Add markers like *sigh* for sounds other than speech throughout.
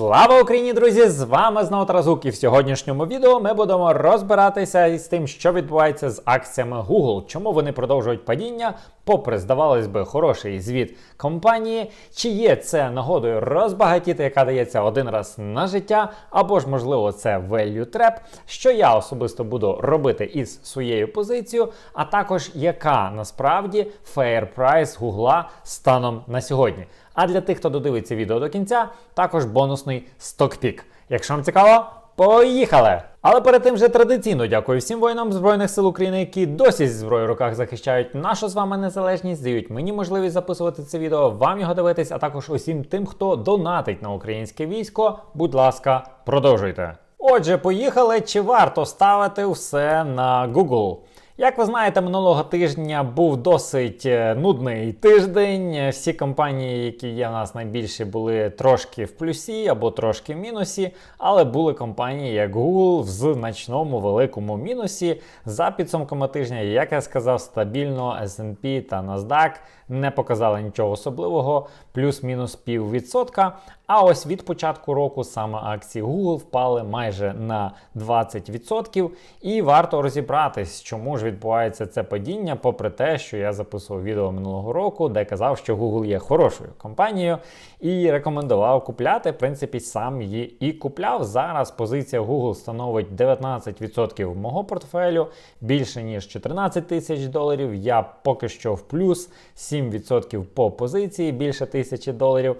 Слава Україні, друзі! З вами знову Таразук, і в сьогоднішньому відео ми будемо розбиратися із тим, що відбувається з акціями Google, чому вони продовжують падіння, попри, здавалось би, хороший звіт компанії, чи є це нагодою розбагатіти, яка дається один раз на життя, або ж, можливо, це value trap, що я особисто буду робити із своєю позицією, а також яка насправді fair price Google станом на сьогодні. А для тих, хто додивиться відео до кінця, також бонусний стокпік. Якщо вам цікаво, поїхали! Але перед тим вже традиційно дякую всім воїнам Збройних сил України, які досі зі зброєю в руках захищають нашу з вами незалежність, дають мені можливість записувати це відео, вам його дивитись, а також усім тим, хто донатить на українське військо. Будь ласка, продовжуйте. Отже, поїхали. Чи варто ставити все на Google? Як ви знаєте, минулого тижня був досить е, нудний тиждень. Всі компанії, які є в нас найбільші, були трошки в плюсі або трошки в мінусі, але були компанії, як Google, в значному великому мінусі. За підсумками тижня, як я сказав, стабільно S&P та NASDAQ не показали нічого особливого, плюс-мінус пів відсотка. А ось від початку року саме акції Google впали майже на 20%. І варто розібратись, чому ж відбувається це падіння, попри те, що я записував відео минулого року, де казав, що Google є хорошою компанією і рекомендував купляти. В принципі, сам її і купляв. Зараз позиція Google становить 19% мого портфелю, більше ніж 14 тисяч доларів. Я поки що в плюс 7% по позиції, більше тисячі доларів.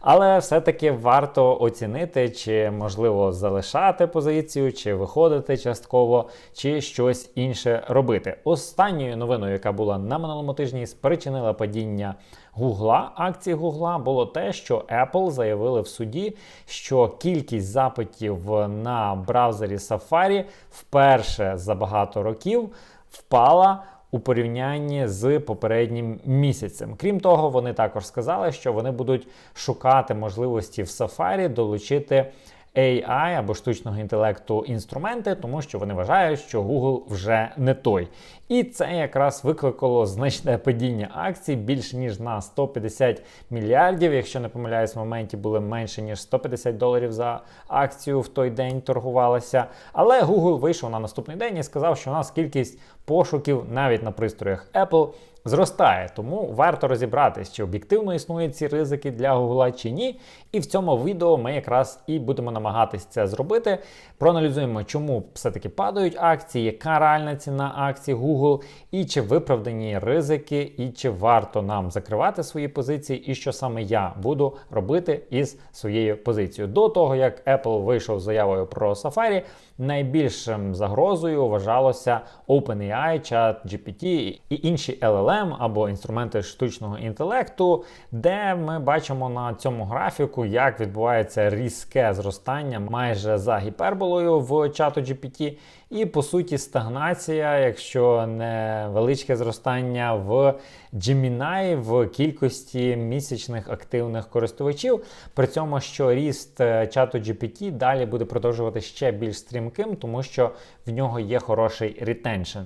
Але все-таки варто оцінити, чи можливо залишати позицію, чи виходити частково, чи щось інше робити. Останньою новиною, яка була на минулому тижні, спричинила падіння Гугла, акції Гугла, було те, що Apple заявили в суді, що кількість запитів на браузері Safari вперше за багато років впала у порівнянні з попереднім місяцем. Крім того, вони також сказали, що вони будуть шукати можливості в Safari долучити. AI або штучного інтелекту інструменти, тому що вони вважають, що Google вже не той. І це якраз викликало значне падіння акцій більше ніж на 150 мільярдів. Якщо не помиляюсь, в моменті були менше ніж 150 доларів за акцію в той день торгувалася. Але Google вийшов на наступний день і сказав, що у нас кількість пошуків навіть на пристроях Apple зростає. Тому варто розібратись, чи об'єктивно існують ці ризики для Google чи ні. І в цьому відео ми якраз і будемо намагатись це зробити. Проаналізуємо, чому все-таки падають акції, яка реальна ціна акцій Google, і чи виправдані ризики, і чи варто нам закривати свої позиції, і що саме я буду робити із своєю позицією. До того як Apple вийшов з заявою про Safari, найбільшим загрозою вважалося OpenAI, ChatGPT і інші LLM або інструменти штучного інтелекту, де ми бачимо на цьому графіку, як відбувається різке зростання майже за гіперболою в чату GPT. І по суті, стагнація, якщо не величке зростання в Gemini в кількості місячних активних користувачів. При цьому, що ріст е, чату GPT далі буде продовжувати ще більш стрімким, тому що в нього є хороший ретеншн.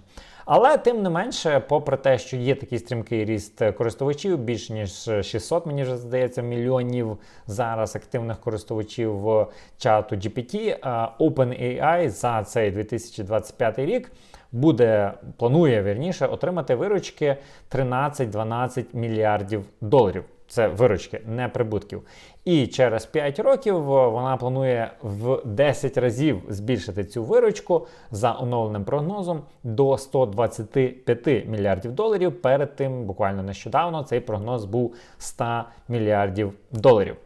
Але тим не менше, попри те, що є такий стрімкий ріст користувачів, більше ніж 600, мені вже здається, мільйонів зараз активних користувачів чату GPT, OpenAI за цей 2025 рік буде, планує вірніше, отримати виручки 13-12 мільярдів доларів. Це виручки, не прибутків. І через 5 років вона планує в 10 разів збільшити цю виручку за оновленим прогнозом до 125 мільярдів доларів. Перед тим, буквально нещодавно, цей прогноз був 100 мільярдів доларів.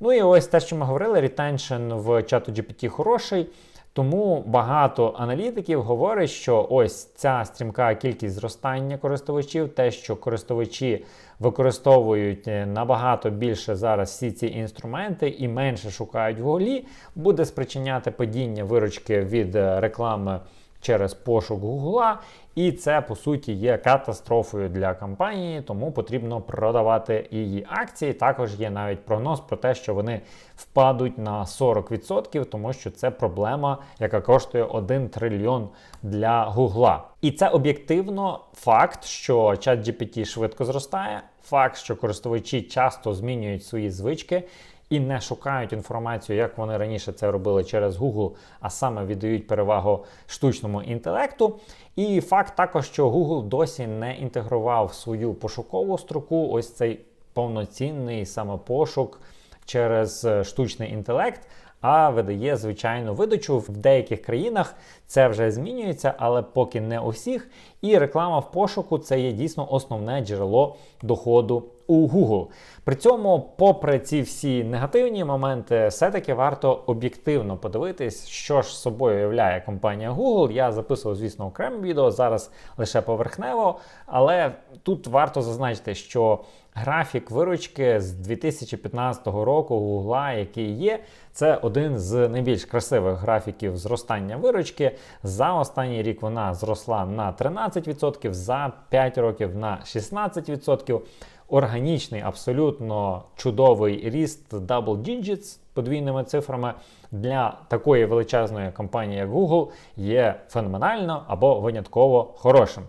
Ну і ось те, що ми говорили, ретеншн в чату GPT хороший. Тому багато аналітиків говорять, що ось ця стрімка кількість зростання користувачів, те, що користувачі використовують е, набагато більше зараз всі ці інструменти і менше шукають в голі, буде спричиняти падіння виручки від е, реклами через пошук Гугла. І це по суті є катастрофою для компанії, тому потрібно продавати її акції. Також є навіть прогноз про те, що вони впадуть на 40%, тому що це проблема, яка коштує 1 трильйон для Гугла. І це об'єктивно факт, що чат GPT швидко зростає, факт, що користувачі часто змінюють свої звички. І не шукають інформацію, як вони раніше це робили через Google, а саме віддають перевагу штучному інтелекту. І факт також, що Google досі не інтегрував свою пошукову строку, ось цей повноцінний самопошук через е, штучний інтелект. А видає звичайну видачу в деяких країнах це вже змінюється, але поки не у всіх. І реклама в пошуку це є дійсно основне джерело доходу у Google. При цьому, попри ці всі негативні моменти, все-таки варто об'єктивно подивитись, що ж собою являє компанія Google. Я записував, звісно, окреме відео зараз лише поверхнево, але тут варто зазначити, що графік виручки з 2015 року Google, який є, це один з найбільш красивих графіків зростання виручки. За останній рік вона зросла на 13%, за 5 років на 16%. Органічний, абсолютно чудовий ріст double digits подвійними цифрами для такої величезної компанії, як Google, є феноменально або винятково хорошим.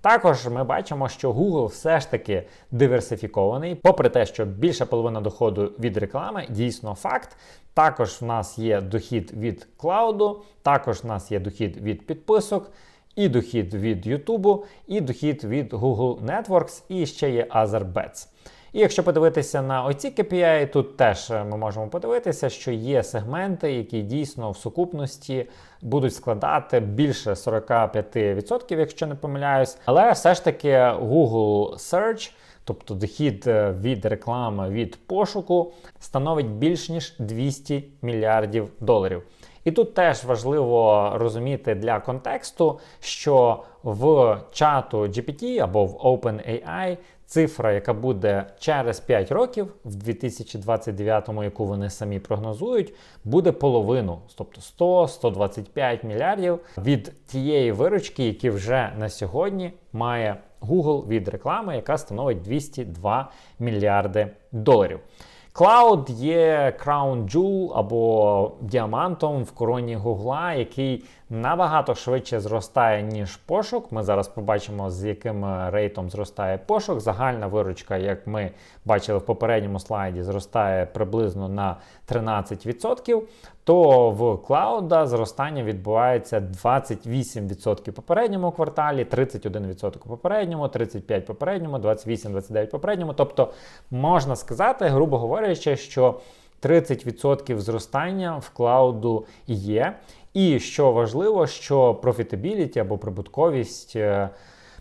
Також ми бачимо, що Google все ж таки диверсифікований, попри те, що більша половина доходу від реклами дійсно факт. Також в нас є дохід від клауду, також в нас є дохід від підписок. І дохід від YouTube, і дохід від Google Networks, і ще є Other Bets. І якщо подивитися на оці KPI, тут теж ми можемо подивитися, що є сегменти, які дійсно в сукупності будуть складати більше 45%, якщо не помиляюсь. Але все ж таки Google Search, тобто дохід від реклами від пошуку, становить більш ніж 200 мільярдів доларів. І тут теж важливо розуміти для контексту, що в чату GPT або в OpenAI цифра, яка буде через 5 років, в 2029-му, яку вони самі прогнозують, буде половину, тобто 100-125 мільярдів від тієї виручки, які вже на сьогодні має Google від реклами, яка становить 202 мільярди доларів. Cloud є Crown Jewel або діамантом в короні Гугла, який набагато швидше зростає, ніж пошук. Ми зараз побачимо, з яким рейтом зростає пошук. Загальна виручка, як ми бачили в попередньому слайді, зростає приблизно на 13%. То в клауда зростання відбувається 28% в попередньому кварталі, 31% в попередньому, 35% в попередньому, 28-29% в попередньому. Тобто можна сказати, грубо говорячи, що 30% зростання в клауду є. І що важливо, що профітабіліті або прибутковість. е,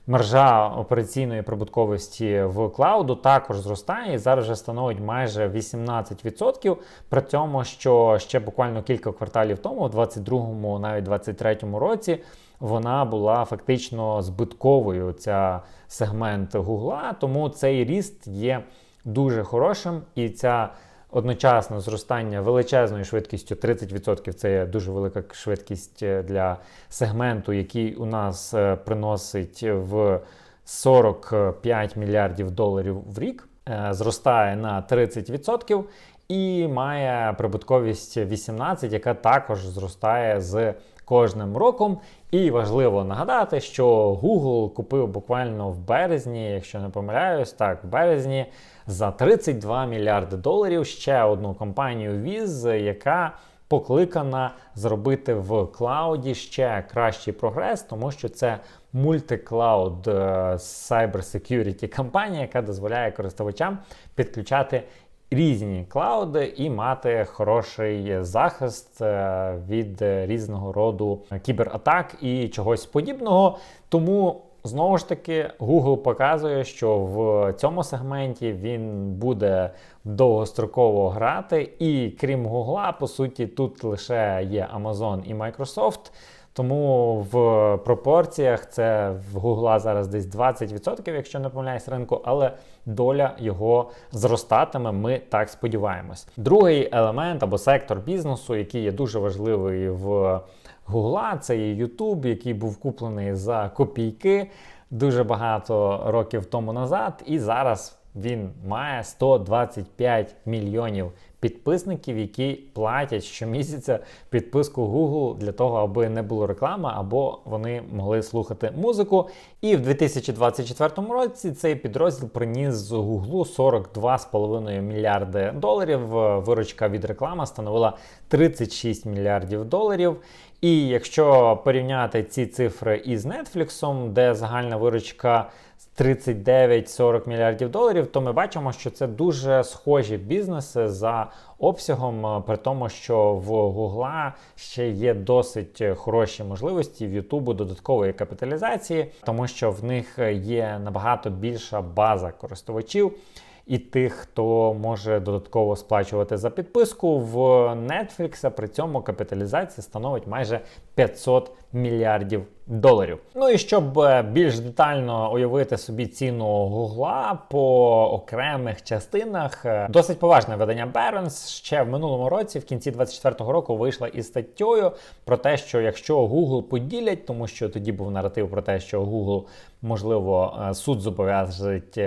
Маржа операційної прибутковості в клауду також зростає і зараз вже становить майже 18%. При цьому, що ще буквально кілька кварталів тому, у 22-му, навіть 23-му році, вона була фактично збитковою. Ця сегмент Гугла, тому цей ріст є дуже хорошим і ця. Одночасно зростання величезною швидкістю 30% це є дуже велика швидкість е, для сегменту, який у нас е, приносить в 45 мільярдів доларів в рік, е, зростає на 30% і має прибутковість 18, яка також зростає з кожним роком. І важливо нагадати, що Google купив буквально в березні, якщо не помиляюсь, так, в березні за 32 мільярди доларів ще одну компанію Wiz, яка покликана зробити в клауді ще кращий прогрес, тому що це мультиклауд е, cyber security компанія, яка дозволяє користувачам підключати різні клауди і мати хороший захист е, від різного роду кібератак і чогось подібного. Тому. Знову ж таки, Google показує, що в цьому сегменті він буде довгостроково грати, і крім Google, по суті, тут лише є Amazon і Microsoft. Тому в пропорціях це в Google зараз десь 20%, якщо не помиляюсь ринку, але доля його зростатиме. Ми так сподіваємось. Другий елемент або сектор бізнесу, який є дуже важливий в Гугла, це є YouTube, який був куплений за копійки дуже багато років тому назад, і зараз він має 125 мільйонів підписників, які платять щомісяця підписку Google для того, аби не було реклами, або вони могли слухати музику. І в 2024 році цей підрозділ приніс з Google 42,5 мільярди доларів. Виручка від реклами становила 36 мільярдів доларів. І якщо порівняти ці цифри із Netflix, де загальна виручка 39-40 мільярдів доларів, то ми бачимо, що це дуже схожі бізнеси за обсягом, при тому, що в Гугла ще є досить хороші можливості в Ютубу додаткової капіталізації, тому що в них є набагато більша база користувачів і тих, хто може додатково сплачувати за підписку. В Netflix при цьому капіталізація становить майже 500 мільярдів доларів. Ну і щоб е, більш детально уявити собі ціну Гугла по окремих частинах, е, досить поважне видання Barron's ще в минулому році, в кінці 2024 року, вийшла із статтєю про те, що якщо Google поділять, тому що тоді був наратив про те, що Google можливо е, суд зобов'язить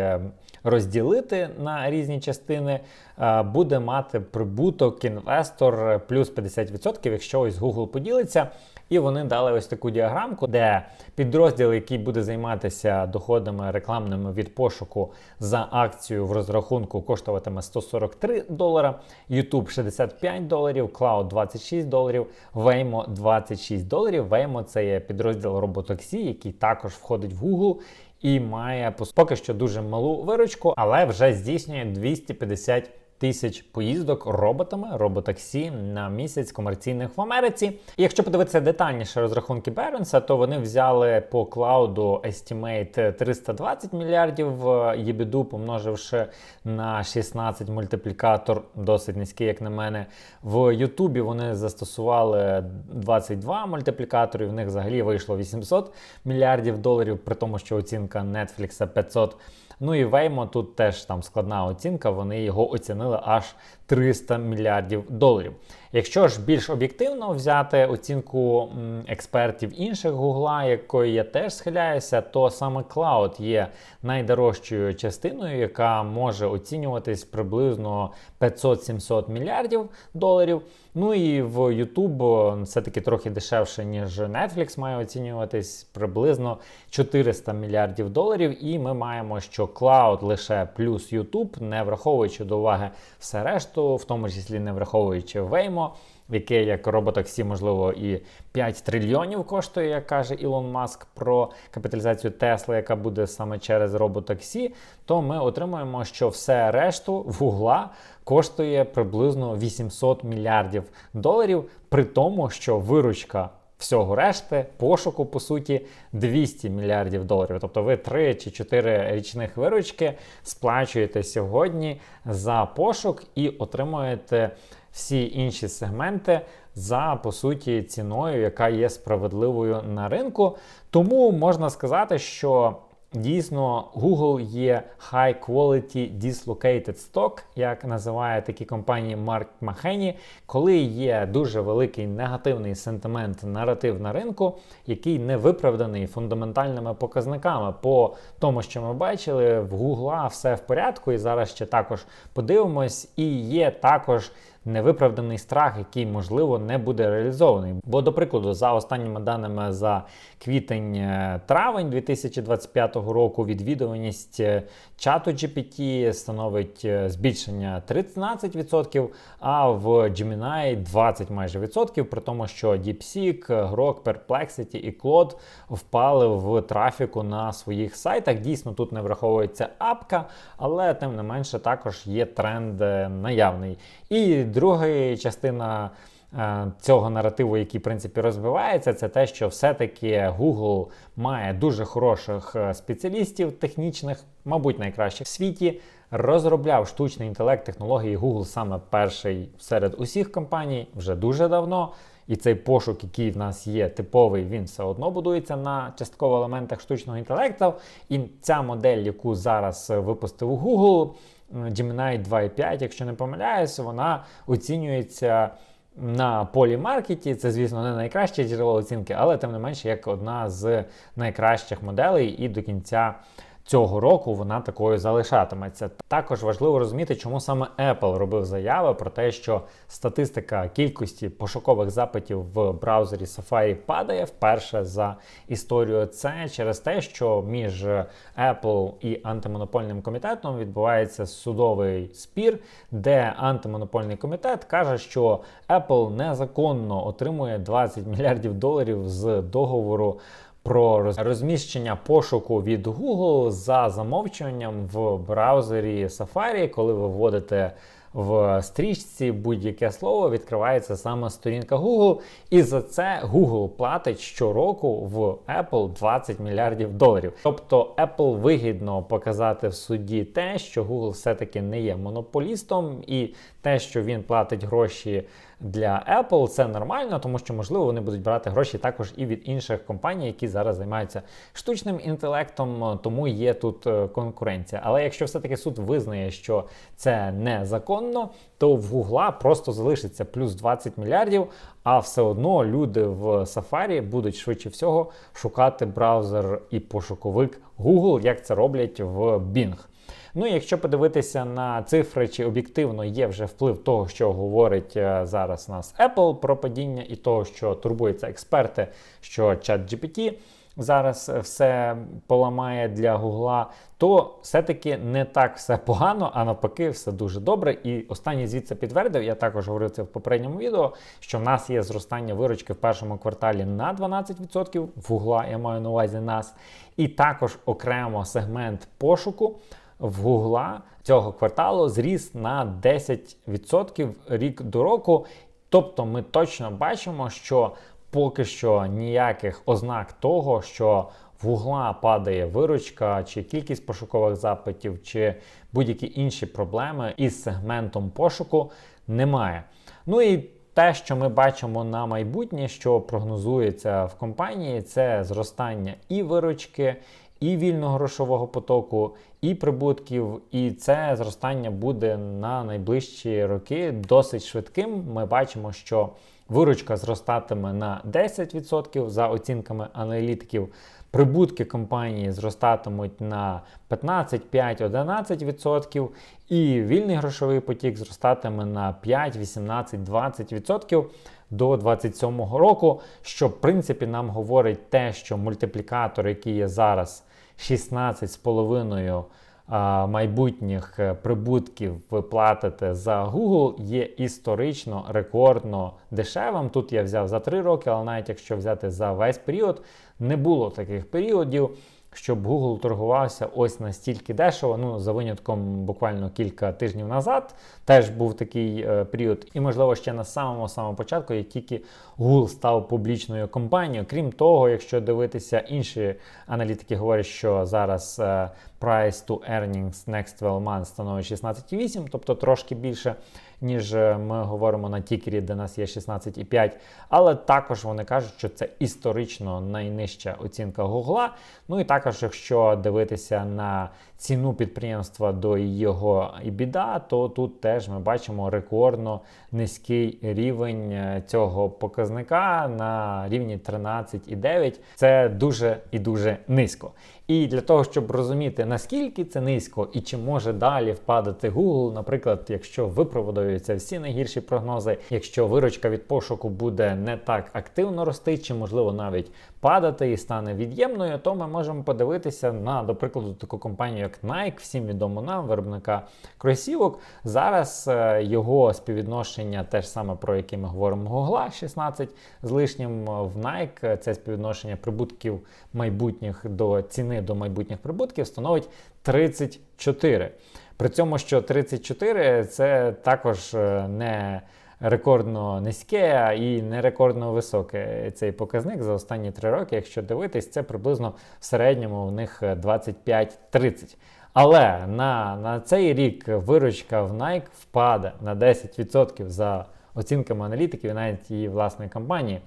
розділити на різні частини, е, буде мати прибуток інвестор плюс 50%, якщо ось Google поділиться. І вони дали ось таку діаграмку, де підрозділ, який буде займатися доходами рекламними від пошуку за акцію в розрахунку, коштуватиме 143 долара, YouTube 65 доларів, Cloud 26 доларів, Waymo 26 доларів. Waymo – це є підрозділ роботаксі, який також входить в Google і має поки що дуже малу виручку, але вже здійснює 250 Тисяч поїздок роботами, роботаксі на місяць комерційних в Америці. І якщо подивитися детальніше розрахунки Бернса, то вони взяли по клауду Estimate 320 мільярдів єбіду, помноживши на 16 мультиплікатор, досить низький, як на мене. В Ютубі вони застосували 22 мультиплікатори, в них взагалі вийшло 800 мільярдів доларів, при тому, що оцінка Netflix 500 Ну і Веймо тут теж там складна оцінка, вони його оцінили аж 300 мільярдів доларів. Якщо ж більш об'єктивно взяти оцінку експертів інших Гугла, якої я теж схиляюся, то саме Cloud є найдорожчою частиною, яка може оцінюватись приблизно 500-700 мільярдів доларів. Ну і в YouTube все-таки трохи дешевше, ніж Netflix має оцінюватись приблизно 400 мільярдів доларів. І ми маємо, що Cloud лише плюс YouTube, не враховуючи до уваги все решту, в тому числі не враховуючи Waymo, яке як роботаксі, можливо, і 5 трильйонів коштує, як каже Ілон Маск про капіталізацію Тесла, яка буде саме через роботаксі, то ми отримуємо, що все решту в Гугла коштує приблизно 800 мільярдів доларів, при тому, що виручка. Всього решти пошуку, по суті, 200 мільярдів доларів. Тобто ви 3 чи 4 річних виручки сплачуєте сьогодні за пошук і отримуєте всі інші сегменти за по суті ціною, яка є справедливою на ринку. Тому можна сказати, що Дійсно, Google є high quality dislocated stock, як називає такі компанії Марк Махені, коли є дуже великий негативний сентимент наратив на ринку, який не виправданий фундаментальними показниками. По тому, що ми бачили, в Google все в порядку, і зараз ще також подивимось, і є також невиправданий страх, який, можливо, не буде реалізований. Бо, до прикладу, за останніми даними за квітень-травень 2025 року відвідуваність е, чату GPT становить е, збільшення 13%, а в Gemini 20 майже відсотків, при тому, що DeepSeek, Grok, Perplexity і Claude впали в трафіку на своїх сайтах. Дійсно, тут не враховується апка, але тим не менше також є тренд е, наявний. І друга частина. Е, цього наративу, який в принципі розвивається, це те, що все-таки Google має дуже хороших е, спеціалістів технічних, мабуть, найкращих в світі. Розробляв штучний інтелект технології Google саме перший серед усіх компаній вже дуже давно. І цей пошук, який в нас є типовий, він все одно будується на частково елементах штучного інтелекту. І ця модель, яку зараз випустив Google, Gemini 2.5, якщо не помиляюсь, вона оцінюється на полі маркеті. Це, звісно, не найкраще джерело оцінки, але тим не менше як одна з найкращих моделей і до кінця цього року вона такою залишатиметься. Також важливо розуміти, чому саме Apple робив заяви про те, що статистика кількості пошукових запитів в браузері Safari падає вперше за історію. Це через те, що між Apple і антимонопольним комітетом відбувається судовий спір, де антимонопольний комітет каже, що Apple незаконно отримує 20 мільярдів доларів з договору про розміщення пошуку від Google за замовчуванням в браузері Safari, коли ви вводите в стрічці будь-яке слово, відкривається саме сторінка Google, і за це Google платить щороку в Apple 20 мільярдів доларів. Тобто Apple вигідно показати в суді те, що Google все-таки не є монополістом, і те, що він платить гроші для Apple, це нормально, тому що можливо вони будуть брати гроші також і від інших компаній, які зараз займаються штучним інтелектом, тому є тут е, конкуренція. Але якщо все-таки суд визнає, що це незаконно, то в Гугла просто залишиться плюс 20 мільярдів, а все одно люди в Safari будуть швидше всього шукати браузер і пошуковик Google, як це роблять в Bing. Ну і якщо подивитися на цифри, чи об'єктивно є вже вплив того, що говорить е, зараз нас Apple про падіння, і того, що турбуються експерти, що ChatGPT зараз все поламає для Гугла, то все-таки не так все погано, а навпаки, все дуже добре. І останній звіт це підтвердив. Я також говорив це в попередньому відео, що в нас є зростання виручки в першому кварталі на 12% в Гугла, я маю на увазі нас, і також окремо сегмент пошуку в Гугла цього кварталу зріс на 10% рік до року. Тобто ми точно бачимо, що поки що ніяких ознак того, що в Гугла падає виручка, чи кількість пошукових запитів, чи будь-які інші проблеми із сегментом пошуку немає. Ну і те, що ми бачимо на майбутнє, що прогнозується в компанії, це зростання і виручки, і вільного грошового потоку, і прибутків. І це зростання буде на найближчі роки досить швидким. Ми бачимо, що виручка зростатиме на 10% за оцінками аналітиків. Прибутки компанії зростатимуть на 15, 5, 11%, і вільний грошовий потік зростатиме на 5, 18, 20% до 2027 року, що в принципі нам говорить те, що мультиплікатор, який є зараз 16,5 майбутніх е, прибутків ви платите за Google, є історично рекордно дешевим. Тут я взяв за 3 роки, але навіть якщо взяти за весь період, не було таких періодів щоб Google торгувався ось настільки дешево. Ну, за винятком буквально кілька тижнів назад теж був такий е, період. І, можливо, ще на самому самому початку, як тільки Google став публічною компанією. Крім того, якщо дивитися, інші аналітики говорять, що зараз е, price to earnings next 12 months становить 16,8, тобто трошки більше ніж е, ми говоримо на тікері, де нас є 16,5. Але також вони кажуть, що це історично найнижча оцінка Гугла. Ну і також, якщо дивитися на ціну підприємства до його EBITDA, то тут теж ми бачимо рекордно низький рівень е, цього показника на рівні 13,9. Це дуже і дуже низько. І для того, щоб розуміти, наскільки це низько і чи може далі впадати Google, наприклад, якщо виправдаються всі найгірші прогнози, якщо виручка від пошуку буде не так активно рости, чи можливо навіть падати і стане від'ємною, то ми можемо подивитися на, до прикладу, таку компанію, як Nike, всім відомо нам, виробника кросівок. Зараз е, його співвідношення, те ж саме про яке ми говоримо, Гугла 16 з лишнім в Nike, це співвідношення прибутків майбутніх до ціни до майбутніх прибутків становить 34. При цьому, що 34 це також е, не рекордно низьке і не рекордно високе цей показник за останні три роки. Якщо дивитись, це приблизно в середньому у них 25-30. Але на на цей рік виручка в Nike впаде на 10% за оцінками аналітиків і навіть її власної компанії.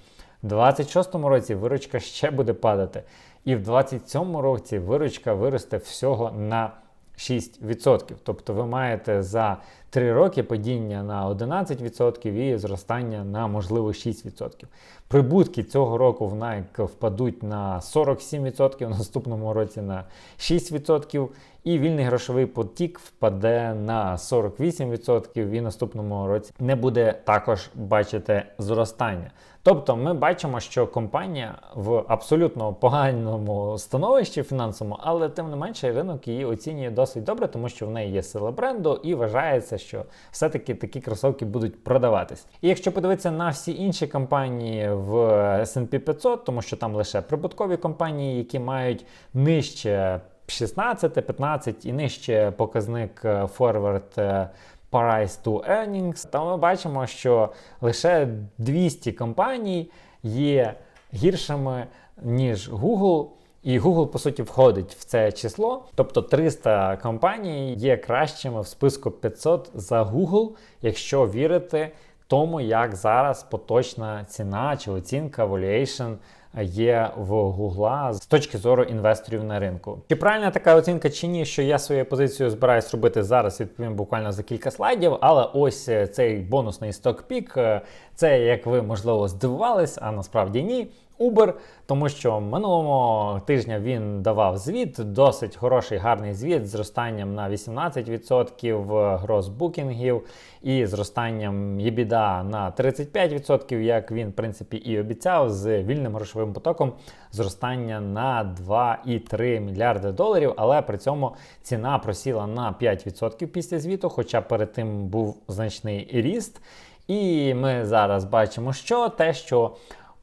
У 2026 році виручка ще буде падати. І в 2027 році виручка виросте всього на 6%. Тобто ви маєте за 3 роки падіння на 11% і зростання на можливо 6%. Прибутки цього року в Nike впадуть на 47%, *laughs* в наступному році на 6%. І вільний грошовий потік впаде на 48% і наступному році не буде також бачити зростання. Тобто ми бачимо, що компанія в абсолютно поганому становищі фінансовому, але тим не менше ринок її оцінює досить добре, тому що в неї є сила бренду і вважається, що все-таки такі кросовки будуть продаватись. І якщо подивитися на всі інші компанії в S&P 500, тому що там лише прибуткові компанії, які мають нижче 16, 15 і нижче показник е, forward е, price to earnings, то ми бачимо, що лише 200 компаній є гіршими, ніж Google. І Google, по суті, входить в це число. Тобто 300 компаній є кращими в списку 500 за Google, якщо вірити тому, як зараз поточна ціна чи оцінка valuation є в Гугла з точки зору інвесторів на ринку. Чи правильна така оцінка чи ні, що я свою позицію збираюсь робити зараз, відповім буквально за кілька слайдів. Але ось е, цей бонусний сток-пік, е, це як ви можливо здивувались, а насправді ні. Uber, тому що минулого тижня він давав звіт, досить хороший гарний звіт з зростанням на 18% гросбукінгів і зростанням EBITDA на 35%, як він в принципі і обіцяв, з вільним грошовим потоком зростання на 2,3 мільярди доларів. Але при цьому ціна просіла на 5% після звіту, хоча перед тим був значний ріст. І ми зараз бачимо, що те, що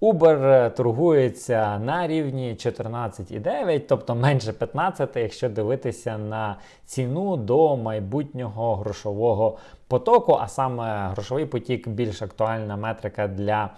Uber торгується на рівні 14,9, тобто менше 15, якщо дивитися на ціну до майбутнього грошового потоку, а саме грошовий потік більш актуальна метрика для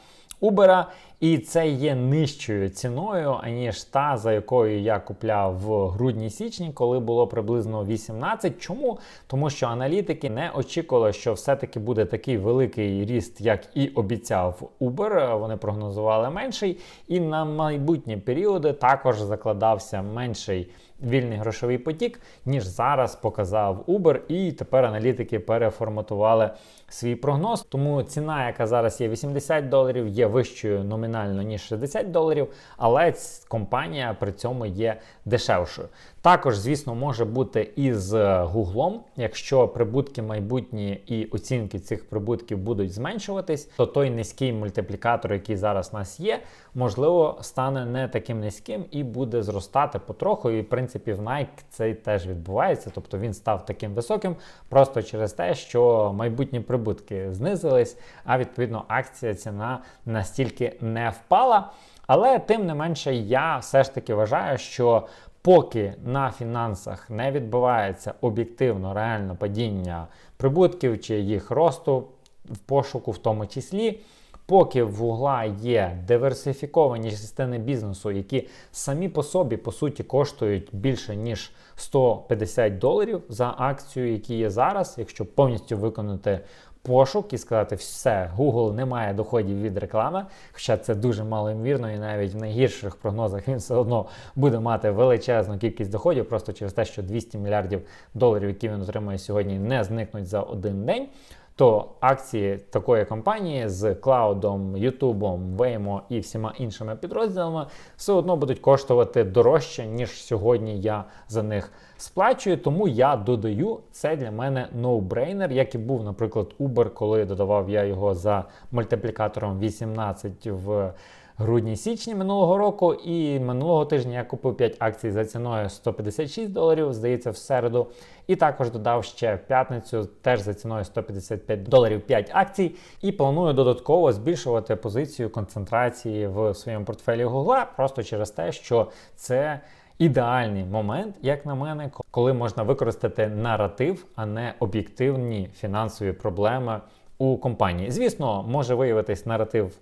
Uber. І це є нижчою ціною, аніж та, за якою я купляв в грудні-січні, коли було приблизно 18. Чому? Тому що аналітики не очікували, що все-таки буде такий великий ріст, як і обіцяв Uber. Вони прогнозували менший. І на майбутні періоди також закладався менший вільний грошовий потік, ніж зараз показав Uber. І тепер аналітики переформатували свій прогноз. Тому ціна, яка зараз є 80 доларів, є вищою номінально ніж 60 доларів, але компанія при цьому є дешевшою. Також, звісно, може бути і з Гуглом. Якщо прибутки майбутні і оцінки цих прибутків будуть зменшуватись, то той низький мультиплікатор, який зараз у нас є, можливо, стане не таким низьким і буде зростати потроху. І в принципі в Nike це теж відбувається. Тобто він став таким високим просто через те, що майбутні прибутки знизились, а відповідно акція ціна настільки не впала. Але тим не менше, я все ж таки вважаю, що поки на фінансах не відбувається об'єктивно реально падіння прибутків чи їх росту в пошуку, в тому числі. Поки в Гугла є диверсифіковані частини бізнесу, які самі по собі по суті коштують більше ніж 150 доларів за акцію, які є зараз, якщо повністю виконати пошук і сказати, все, Google не має доходів від реклами, хоча це дуже малоймірно, і навіть в найгірших прогнозах він все одно буде мати величезну кількість доходів, просто через те, що 200 мільярдів доларів, які він отримує сьогодні, не зникнуть за один день. То акції такої компанії з клаудом, Ютубом, Веймо і всіма іншими підрозділами все одно будуть коштувати дорожче, ніж сьогодні я за них сплачую. Тому я додаю це для мене no-brainer, як і був, наприклад, Uber, коли додавав я його за мультиплікатором 18 в грудні-січні минулого року. І минулого тижня я купив 5 акцій за ціною 156 доларів, здається, в середу. І також додав ще в п'ятницю теж за ціною 155 доларів 5 акцій. І планую додатково збільшувати позицію концентрації в своєму портфелі Гугла, просто через те, що це. Ідеальний момент, як на мене, коли можна використати наратив, а не об'єктивні фінансові проблеми у компанії. Звісно, може виявитись наратив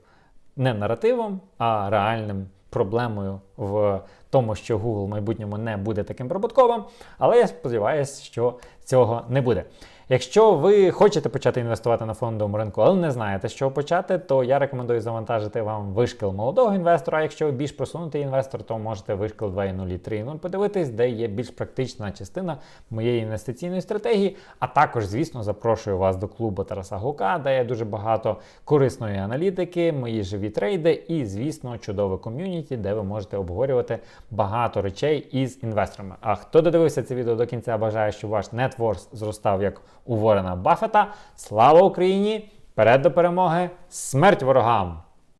не наративом, а реальним проблемою в тому, що Google в майбутньому не буде таким прибутковим. Але я сподіваюся, що цього не буде. Якщо ви хочете почати інвестувати на фондовому ринку, але не знаєте, з чого почати, то я рекомендую завантажити вам вишкіл молодого інвестора. А якщо ви більш просунутий інвестор, то можете вишкіл 2.0 і 3.0 подивитись, де є більш практична частина моєї інвестиційної стратегії. А також, звісно, запрошую вас до клубу Тараса Гука, де є дуже багато корисної аналітики, мої живі трейди і, звісно, чудове ком'юніті, де ви можете обговорювати багато речей із інвесторами. А хто додивився це відео до кінця, бажаю, щоб ваш нетворс зростав як у Ворена Баффета. Слава Україні! Перед до перемоги! Смерть ворогам!